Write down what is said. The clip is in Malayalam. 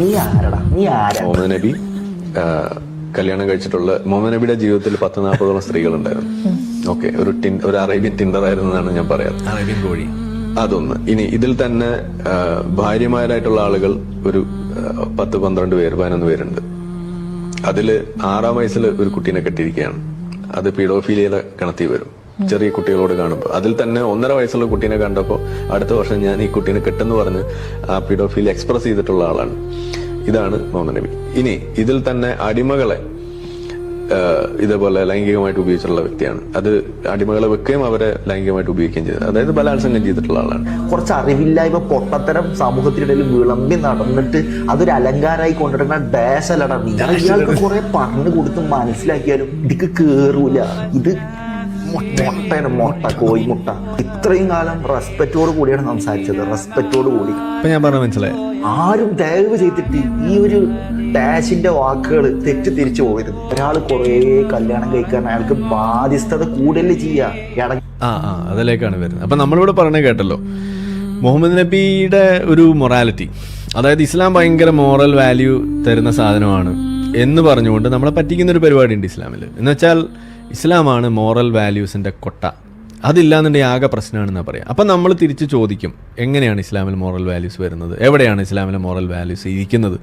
നീ ആരടാ? നീ ആരാ? മുഹമ്മദ് നബി കല്യാണം കഴിച്ചിട്ടുള്ള മുഹമ്മദ് നബിയുടെ ജീവിതത്തിൽ പത്ത് നാൽപ്പതോളം സ്ത്രീകളുണ്ടായിരുന്നു. ഓക്കെ ഒരു ടിൻ ഒരു അറേബ്യൻ ടിൻഡർ ആയിരുന്നു എന്നാണ് ഞാൻ പറയാറ്. അറേബ്യൻ കോഴി. അതൊന്ന്. ഇനി ഇതിൽ തന്നെ ഭാര്യമാരായിട്ടുള്ള ആളുകൾ ഒരു പത്ത് പന്ത്രണ്ട് പേര് പതിനൊന്ന് പേരുണ്ട്. അതിൽ ആറാം വയസ്സിൽ ഒരു കുട്ടീനെ കെട്ടിയിരിക്കുകയാണ്. അത് പീഡോഫീലിയയുടെ കണത്തി വരും. ചെറിയ കുട്ടികളോട് കാണുമ്പോൾ അതിൽ തന്നെ ഒന്നര വയസ്സുള്ള കുട്ടീനെ കണ്ടപ്പോൾ അടുത്ത വർഷം ഞാൻ ഈ കുട്ടീനെ കെട്ടെന്ന് പറഞ്ഞ് ആ പീഡോഫീലി എക്സ്പ്രസ് ചെയ്തിട്ടുള്ള ആളാണ്. ഇതാണ് മുഹമ്മദ് നബി. ഇനി ഇതിൽ തന്നെ അടിമകളെ ഇതേപോലെ ലൈംഗികമായിട്ട് ഉപയോഗിച്ചിട്ടുള്ള വ്യക്തിയാണ്. അത് അടിമകളെ വെക്കുകയും അവരെ ലൈംഗികമായിട്ട് ഉപയോഗിക്കുകയും ചെയ്തത്. അതായത് ബലാത്സംഗം ചെയ്തിട്ടുള്ള ആളാണ്. കുറച്ച് അറിവില്ലായ്മ പൊട്ടത്തരം സമൂഹത്തിനിടയിൽ വിളമ്പി നടന്നിട്ട് അതൊരു അലങ്കാരമായി കൊണ്ടിരുന്ന ഡാഷ് അല്ലടാ നീ ഇയാൾക്ക് കുറെ പറഞ്ഞു കൊടുത്ത് മനസ്സിലാക്കിയാലും ഇതിക്ക് കേറൂല. ഇത് മുട്ടയാണ് മുട്ട കോഴിമുട്ട ഇത്രയും കാലം റെസ്പെക്റ്റോട് കൂടിയാണ് സംസാരിച്ചത് റെസ്പെക്റ്റോട് കൂടി. ഇപ്പൊ ഞാൻ പറഞ്ഞ മനസ്സിലായി. ആരും ദയവ് ചെയ്തിട്ട് ഈ ഒരു ഡാഷിന്റെ വാക്കുകൾ തെറ്റ് തിരിച്ചു പോകരുത്. ഒരാൾ കുറേ കല്യാണം കഴിക്കാൻ അയാൾക്ക് ബാധ്യസ്ഥത കൂടുതൽ ചെയ്യാ. ആ ആ അതിലേക്കാണ് വരുന്നത്. അപ്പൊ നമ്മളിവിടെ പറഞ്ഞ കേട്ടല്ലോ. മുഹമ്മദ് നബിയുടെ ഒരു മൊറാലിറ്റി അതായത് ഇസ്ലാം ഭയങ്കര മോറൽ വാല്യൂ തരുന്ന സാധനമാണ് എന്ന് പറഞ്ഞുകൊണ്ട് നമ്മളെ പറ്റിക്കുന്ന ഒരു പരിപാടി ഉണ്ട് ഇസ്ലാമിൽ എന്ന് വെച്ചാൽ ഇസ്ലാമാണ് മോറൽ വാല്യൂസിന്റെ കൊട്ട. അതില്ലാന്നുണ്ടെങ്കിൽ ആകെ പ്രശ്നമാണെന്നാണ് പറയാം. അപ്പം നമ്മൾ തിരിച്ച് ചോദിക്കും എങ്ങനെയാണ് ഇസ്ലാമിൽ മോറൽ വാല്യൂസ് വരുന്നത്? എവിടെയാണ് ഇസ്ലാമിലെ മോറൽ വാല്യൂസ് ഇരിക്കുന്നത്?